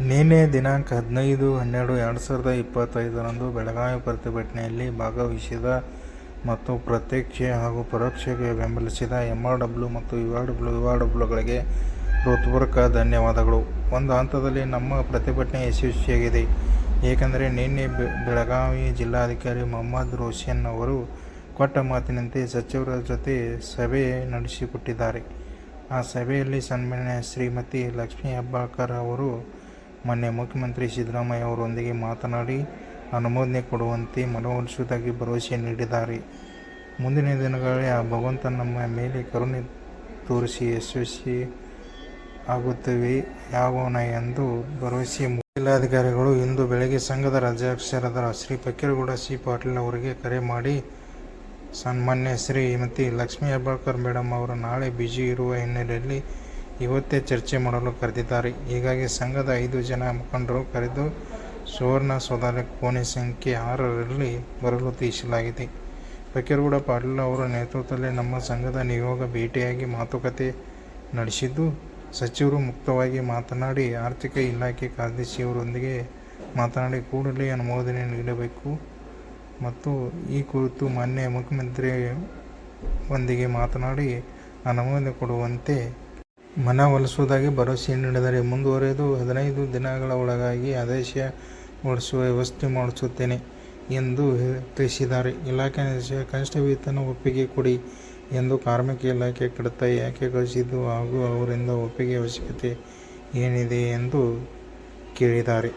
ನಿನ್ನೆ ದಿನಾಂಕ ಹದಿನೈದು, ಹನ್ನೆರಡು, ಎರಡು ಸಾವಿರದ ಇಪ್ಪತ್ತೈದರಂದು ಬೆಳಗಾವಿ ಪ್ರತಿಭಟನೆಯಲ್ಲಿ ಭಾಗವಹಿಸಿದ ಮತ್ತು ಪ್ರತ್ಯಕ್ಷ ಹಾಗೂ ಪರೋಕ್ಷಕ್ಕೆ ಬೆಂಬಲಿಸಿದ ಎಂ ಆರ್ ಡಬ್ಲ್ಯೂ ಮತ್ತು U R W U R ಡಬ್ಲ್ಯೂಗಳಿಗೆ ಹೃತ್ಪೂರ್ವಕ ಧನ್ಯವಾದಗಳು. ಒಂದು ಹಂತದಲ್ಲಿ ನಮ್ಮ ಪ್ರತಿಭಟನೆ ಯಶಸ್ವಿಯಾಗಿದೆ. ಏಕೆಂದರೆ ನಿನ್ನೆ ಬೆಳಗಾವಿ ಜಿಲ್ಲಾಧಿಕಾರಿ ಮೊಹಮ್ಮದ್ ರೋಷನ್ ಅವರು ಕೊಟ್ಟ ಮಾತಿನಂತೆ ಸಚಿವರ ಜೊತೆ ಸಭೆ ನಡೆಸಿಕೊಟ್ಟಿದ್ದಾರೆ. ಆ ಸಭೆಯಲ್ಲಿ ಸನ್ಮಾನ್ಯ ಶ್ರೀಮತಿ ಲಕ್ಷ್ಮೀ ಹೆಬ್ಬಾಳ್ಕರ್ ಅವರು ಮಾನ್ಯ ಮುಖ್ಯಮಂತ್ರಿ ಸಿದ್ದರಾಮಯ್ಯ ಅವರೊಂದಿಗೆ ಮಾತನಾಡಿ ಅನುಮೋದನೆ ಕೊಡುವಂತೆ ಮನವೊಲಿಸುವುದಾಗಿ ಭರವಸೆ ನೀಡಿದ್ದಾರೆ. ಮುಂದಿನ ದಿನಗಳಲ್ಲಿ ಆ ಭಗವಂತ ನಮ್ಮ ಮೇಲೆ ಕರುಣೆ ತೋರಿಸಿ ಯಶಸ್ವಿ ಆಗುತ್ತೇವೆಯಾಗೋಣ ಎಂದು ಭರವಸೆ. ಜಿಲ್ಲಾಧಿಕಾರಿಗಳು ಇಂದು ಬೆಳಗ್ಗೆ ಸಂಘದ ರಾಜ್ಯಾಧ್ಯಕ್ಷರಾದ ಶ್ರೀ ಫಕೀರಗೌಡ ಸಿ. ಪಾಟೀಲ್ ಅವರಿಗೆ ಕರೆ ಮಾಡಿ ಸನ್ಮಾನ್ಯ ಶ್ರೀಮತಿ ಲಕ್ಷ್ಮೀ ಹೆಬ್ಬಾಳ್ಕರ್ ಮೇಡಮ್ ಅವರು ನಾಳೆ ಬ್ಯುಸಿ ಇರುವ ಹಿನ್ನೆಲೆಯಲ್ಲಿ ಇವತ್ತೇ ಚರ್ಚೆ ಮಾಡಲು ಕರೆದಿದ್ದಾರೆ. ಹೀಗಾಗಿ ಸಂಘದ ಐದು ಜನ ಮುಖಂಡರು ಕರೆದು ಸುವರ್ಣ ಸೌಧಾಲಯ ಕೋಣೆ ಸಂಖ್ಯೆ ಆರರಲ್ಲಿ ಬರಲು ತಿಳಿಸಲಾಗಿದೆ. ಫಕೀರಗೌಡ ಪಾಟೀಲ್ ಅವರ ನೇತೃತ್ವದಲ್ಲಿ ನಮ್ಮ ಸಂಘದ ನಿಯೋಗ ಭೇಟಿಯಾಗಿ ಮಾತುಕತೆ ನಡೆಸಿದ್ದು, ಸಚಿವರು ಮುಕ್ತವಾಗಿ ಮಾತನಾಡಿ ಆರ್ಥಿಕ ಇಲಾಖೆ ಕಾರ್ಯದರ್ಶಿಯವರೊಂದಿಗೆ ಮಾತನಾಡಿ ಕೂಡಲೇ ಅನುಮೋದನೆ ನೀಡಬೇಕು ಮತ್ತು ಈ ಕುರಿತು ಮಾನ್ಯ ಮುಖ್ಯಮಂತ್ರಿಯವರೊಂದಿಗೆ ಮಾತನಾಡಿ ಅನುಮೋದನೆ ಕೊಡುವಂತೆ ಮನವೊಲಿಸುವುದಾಗಿ ಭರವಸೆ ನೀಡಿದ್ದಾರೆ. ಮುಂದುವರೆದು ಹದಿನೈದು ದಿನಗಳ ಒಳಗಾಗಿ ಆದೇಶ ಹೊರಡಿಸುವ ವ್ಯವಸ್ಥೆ ಮಾಡಿಸುತ್ತೇನೆ ಎಂದು ತಿಳಿಸಿದ್ದಾರೆ. ಇಲಾಖೆ ನಿರ್ದೇಶಕ, ಕನಿಷ್ಠ ವೇತನ ಒಪ್ಪಿಗೆ ಕೊಡಿ ಎಂದು ಕಾರ್ಮಿಕ ಇಲಾಖೆ ಕಡತ ಯಾಕೆ ಕಳಿಸಿದ್ದು ಹಾಗೂ ಅವರಿಂದ ಒಪ್ಪಿಗೆ ಅವಶ್ಯಕತೆ ಏನಿದೆ ಎಂದು ಕೇಳಿದ್ದಾರೆ.